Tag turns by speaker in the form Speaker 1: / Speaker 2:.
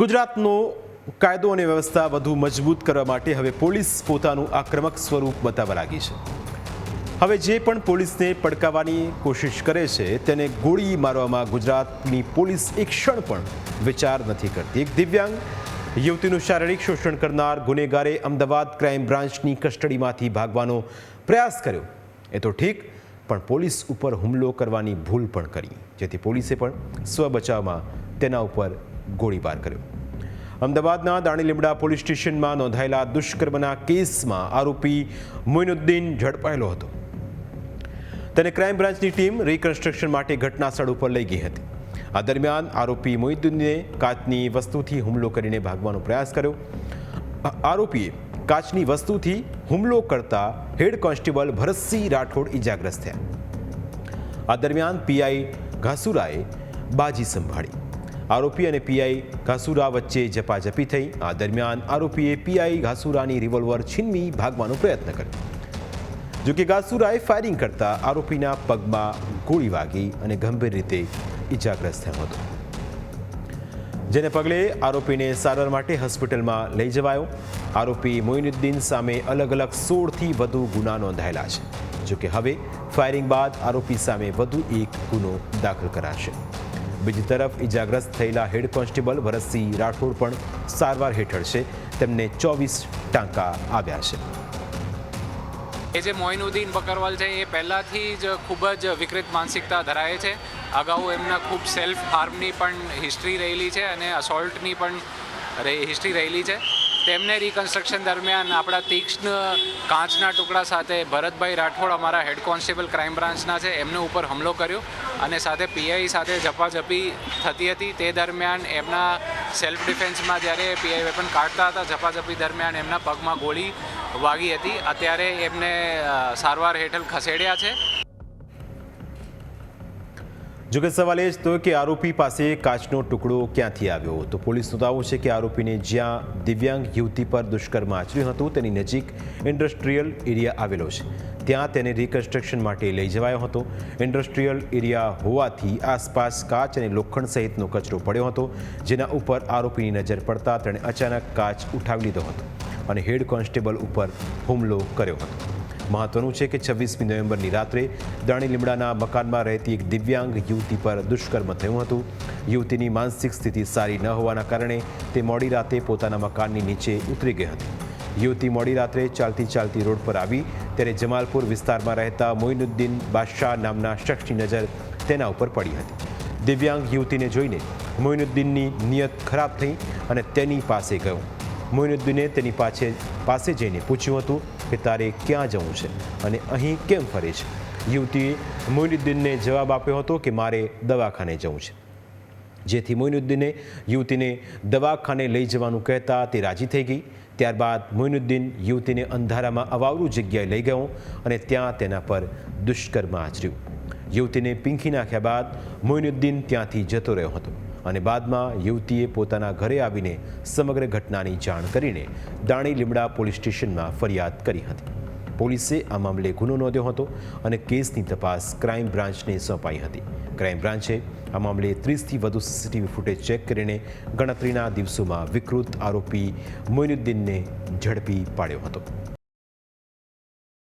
Speaker 1: ગુજરાતનો કાયદો અને વ્યવસ્થા વધુ મજબૂત કરવા માટે હવે પોલીસ પોતાનું આક્રમક સ્વરૂપ બતાવવા લાગી છે. હવે જે પણ પોલીસને પડકાવવાની કોશિશ કરે છે, તેને ગોળી મારવામાં ગુજરાતની પોલીસ એક ક્ષણ પણ વિચાર નથી કરતી. એક દિવ્યાંગ યુવતીનું શારીરિક શોષણ કરનાર ગુનેગારે અમદાવાદ ક્રાઇમ બ્રાન્ચની કસ્ટડીમાંથી ભાગવાનો પ્રયાસ કર્યો. એ તો ઠીક, પણ પોલીસ ઉપર હુમલો કરવાની ભૂલ પણ કરી, જેથી પોલીસે પણ સ્વ બચાવમાં તેના ઉપર ગોળીબાર કર્યો. અમદાવાદના દાણીલીમડા પોલીસ સ્ટેશનમાં નોંધાયેલા દુષ્કર્મના કેસમાં આરોપી મોઇનુદ્દીન ઝડપાયેલો હતો. તેને ક્રાઇમ બ્રાન્ચની ટીમ રિકન્સ્ટ્રક્શન માટે ઘટના સ્થળ ઉપર લઈ ગઈ હતી. આ દરમિયાન આરોપી મોઇનુદ્દીને કાચની વસ્તુથી હુમલો કરીને ભાગવાનો પ્રયાસ કર્યો. આરોપીએ કાચની વસ્તુથી હુમલો કરતા હેડ કોન્સ્ટેબલ ભરતસિંહ રાઠોડ ઇજાગ્રસ્ત થયા. આ દરમિયાન પીઆઈ ઘાસુરાએ બાજી સંભાળી. આરોપી અને પીઆઈ ઘાસુરા વચ્ચે ઝપાઝપી થઈ. આ દરમિયાન આરોપીએ પીઆઈ ઘાસુરાની રિવોલ્વર છીનવી ભાગવાનો પ્રયત્ન કર્યો. જોકે ઘાસુરાએ ફાયરિંગ કરતા આરોપીના પગમાં ગોળી વાગી અને ગંભીર રીતે ઇજાગ્રસ્ત થયો હતો. જેને પગલે આરોપીને સારવાર માટે હોસ્પિટલમાં લઈ જવાયો. આરોપી મોઇનુદ્દીન સામે અલગ અલગ સોળથી વધુ ગુના નોંધાયેલા છે. જોકે હવે ફાયરિંગ બાદ આરોપી સામે વધુ એક ગુનો દાખલ કરાશે. બીજી તરફ ઇજાગ્રસ્ત થયેલા હેડ કોન્સ્ટેબલ ભરતસિંહ રાઠોડ પણ સારવાર હેઠળ છે. તેમને ચોવીસ ટાંકા આવ્યા છે.
Speaker 2: એ જે મોઇનુદ્દીન બકરવાલ છે, એ પહેલાંથી જ ખૂબ જ વિકૃત માનસિકતા ધરાવે છે. અગાઉ એમના ખૂબ સેલ્ફ હાર્મની પણ હિસ્ટ્રી રહેલી છે અને અસોલ્ટની પણ હિસ્ટ્રી રહેલી છે. તેમને રિકન્સ્ટ્રક્શન દરમિયાન આપણા તીક્ષ્ણ કાચના ટુકડા સાથે ભરતભાઈ રાઠોડ અમારા હેડ કોન્સ્ટેબલ ક્રાઇમ બ્રાન્ચના છે, એમને ઉપર હુમલો કર્યો. અને સાથે પીઆઈ સાથે ઝપાઝપી થતી હતી. તે દરમિયાન એમના સેલ્ફ ડિફેન્સમાં જ્યારે પીઆઈ વેપન કાઢતા હતા, ઝપાઝપી દરમિયાન એમના પગમાં ગોળી વાગી હતી. અત્યારે એમને સારવાર હેઠળ ખસેડ્યા છે.
Speaker 1: જોકે સવાલ એ જ તો કે આરોપી પાસે કાચનો ટુકડો ક્યાંથી આવ્યો? તો પોલીસનું દાવો છે કે આરોપીને જ્યાં દિવ્યાંગ યુવતી પર દુષ્કર્મ આચર્યું હતું, તેની નજીક ઇન્ડસ્ટ્રીયલ એરિયા આવેલો છે. ત્યાં તેને રિકન્સ્ટ્રક્શન માટે લઈ જવાયો હતો. ઇન્ડસ્ટ્રીયલ એરિયા હોવાથી આસપાસ કાચ અને લોખંડ સહિતનો કચરો પડ્યો હતો, જેના ઉપર આરોપીની નજર પડતા તેણે અચાનક કાચ ઉઠાવી લીધો હતો અને હેડ કોન્સ્ટેબલ ઉપર હુમલો કર્યો હતો. મહત્વનું છે કે છવ્વીસમી નવેમ્બરની રાત્રે દાણી લીમડાના મકાનમાં રહેતી એક દિવ્યાંગ યુવતી પર દુષ્કર્મ થયું હતું. યુવતીની માનસિક સ્થિતિ સારી ન હોવાના કારણે તે મોડી રાતે પોતાના મકાનની નીચે ઉતરી ગઈ હતી. યુવતી મોડી રાત્રે ચાલતી ચાલતી રોડ પર આવી. ત્યારે જમાલપુર વિસ્તારમાં રહેતા મોઇનુદ્દીન બાદશાહ નામના શખ્સની નજર તેના ઉપર પડી હતી. દિવ્યાંગ યુવતીને જોઈને મોઇનુદ્દીનની નિયત ખરાબ થઈ અને તેની પાસે ગયો. મોઇનુદ્દીને તેની પાસે પાસે જઈને પૂછ્યું હતું કે તારે ક્યાં જવું છે અને અહીં કેમ ફરે છે? યુવતીએ મોઇનુદ્દીનને જવાબ આપ્યો હતો કે મારે દવાખાને જવું છે. જેથી મોઇનુદ્દીને યુવતીને દવાખાને લઈ જવાનું કહેતા તે રાજી થઈ ગઈ. ત્યારબાદ મોઇનુદ્દીન યુવતીને અંધારામાં અવાવરું જગ્યાએ લઈ ગયો અને ત્યાં તેના પર દુષ્કર્મ આચર્યું. યુવતીને પીંખી નાખ્યા બાદ મોઇનુદ્દીન ત્યાંથી જતો રહ્યો હતો અને બાદમાં યુવતીએ પોતાના ઘરે આવીને સમગ્ર ઘટનાની જાણ કરીને દાણી લીમડા પોલીસ સ્ટેશનમાં ફરિયાદ કરી હતી. પોલીસે આ મામલે ગુનો નોંધ્યો હતો અને કેસની તપાસ ક્રાઇમ બ્રાન્ચને સોંપાઈ હતી. ક્રાઇમ બ્રાન્ચે આ મામલે ત્રીસથી વધુ સીસીટીવી ફૂટેજ ચેક કરીને ગણતરીના દિવસોમાં વિકૃત આરોપી મોઇનુદ્દીનને ઝડપી પાડ્યો હતો.